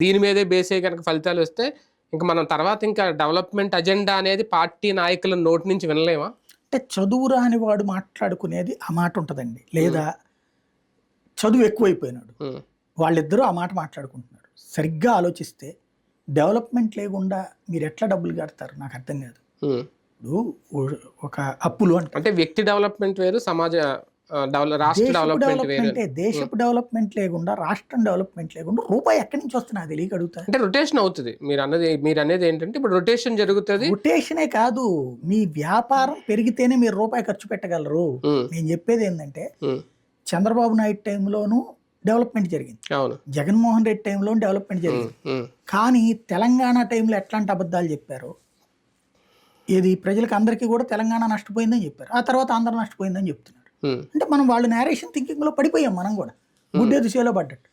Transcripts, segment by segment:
దీని మీదే బేస్ అయ్యి కనుక ఫలితాలు వస్తే ఇంకా మనం తర్వాత ఇంకా డెవలప్మెంట్ అజెండా అనేది పార్టీ నాయకుల నోటి నుంచి వినలేమా? అంటే చదువు రాని వాడు మాట్లాడుకునేది ఆ మాట ఉంటుందండి. లేదా చదువు ఎక్కువైపోయినాడు. వాళ్ళిద్దరూ ఆ మాట మాట్లాడుకుంటున్నారు. సరిగ్గా ఆలోచిస్తే డెవలప్మెంట్ లేకుండా మీరు ఎట్లా డబ్బులు కడతారు? నాకు అర్థం కాదు. ఇప్పుడు ఒక అప్పులు అంటే అంటే వ్యక్తి డెవలప్మెంట్ వేరు సమాజ డెవలప్మెంట్ దేశపు డెవలప్మెంట్ లేకుండా రాష్ట్రం డెవలప్మెంట్ లేకుండా రూపాయి ఎక్కడి నుంచి వస్తుంది నాకు తెలియక అడుగుతా? అంటే రొటేషన్ అవుతుంది. మీరు అన్నది మీరు అనేది ఏంటంటే ఇప్పుడు రొటేషన్ జరుగుతుంది. రొటేషనే కాదు మీ వ్యాపారం పెరిగితేనే మీరు రూపాయి ఖర్చు పెట్టగలరు. నేను చెప్పేది ఏంటంటే చంద్రబాబు నాయుడు టైంలోనూ డెవలప్మెంట్ జరిగింది. జగన్మోహన్ రెడ్డి టైంలో డెవలప్మెంట్ జరిగింది. కానీ తెలంగాణ టైంలో ఎట్లాంటి అబద్ధాలు చెప్పారు? ఇది ప్రజలకు అందరికీ కూడా తెలంగాణ నష్టపోయిందని చెప్పారు. ఆ తర్వాత ఆంధ్ర నష్టపోయిందని చెప్తున్నారు. అంటే మనం వాళ్ళు నేరేషన్ థింకింగ్లో పడిపోయాం మనం కూడా. గుడ్డే దిశలో పడ్డట్టు.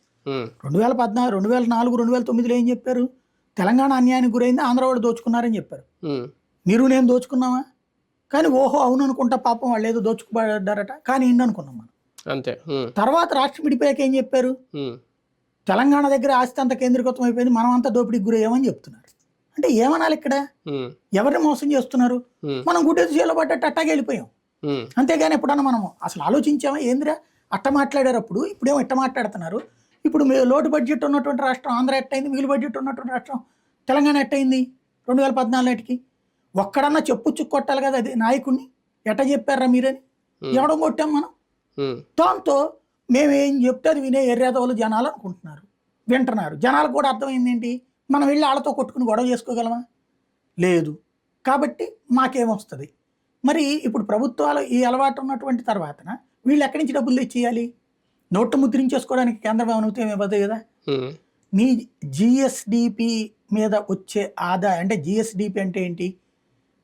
రెండు వేల పద్నాలుగు రెండు వేల నాలుగు రెండు వేల తొమ్మిదిలో ఏం చెప్పారు? తెలంగాణ అన్యాయానికి గురైంది ఆంధ్ర వాళ్ళు దోచుకున్నారని చెప్పారు. మీరు నేను దోచుకున్నామా? కానీ ఓహో అవును అనుకుంటా పాపం వాళ్ళు ఏదో దోచుకుపడ్డారట కానీ ఏంటి అనుకున్నాం మనం. అంతే. తర్వాత రాష్ట్రం విడిపోయాక ఏం చెప్పారు? తెలంగాణ దగ్గర ఆస్తి అంతా కేంద్రీకృతం అయిపోయింది మనం అంతా దోపిడీకి గురయ్యామని చెప్తున్నారు. అంటే ఏమనాలి ఇక్కడ? ఎవరిని మోసం చేస్తున్నారు? మనం గుడ్డెదు చేలో పడ్డట్టు అట్టాగే వెళ్ళిపోయాం. అంతేగాని ఎప్పుడన్నా మనం అసలు ఆలోచించామా? ఏందిరా? అట్ట మాట్లాడారప్పుడు ఇప్పుడేమో ఇట్ట మాట్లాడుతున్నారు. ఇప్పుడు లోటు బడ్జెట్ ఉన్నటువంటి రాష్ట్రం ఆంధ్ర ఎట్టయింది మిగిలి బడ్జెట్ ఉన్నటువంటి రాష్ట్రం తెలంగాణ ఎట్టయింది రెండు వేల పద్నాలుగు నాటికి. ఒక్కడన్నా చెప్పు కొట్టాలి కదా అది నాయకుడిని. ఎట్ట చెప్పారా మీరని? ఎవడం కొట్టాం మనం? దాంతో మేము ఏం చెప్తే అది వినే ఎర్రేదవులు జనాలు అనుకుంటున్నారు. వింటున్నారు. జనాలకు కూడా అర్థమైంది ఏంటి? మనం వెళ్ళి వాళ్ళతో కొట్టుకుని గొడవ చేసుకోగలమా? లేదు. కాబట్టి మాకేమొస్తుంది మరి ఇప్పుడు ప్రభుత్వాలు ఈ అలవాటు ఉన్నటువంటి తర్వాతన వీళ్ళు ఎక్కడి నుంచి డబ్బులు తెచ్చేయాలి? నోట్లు ముద్రించేసుకోవడానికి కేంద్రం అనుమతి ఇవ్వదు కదా? మీ జిఎస్డిపి మీద వచ్చే ఆదాయం అంటే జిఎస్డిపి అంటే ఏంటి?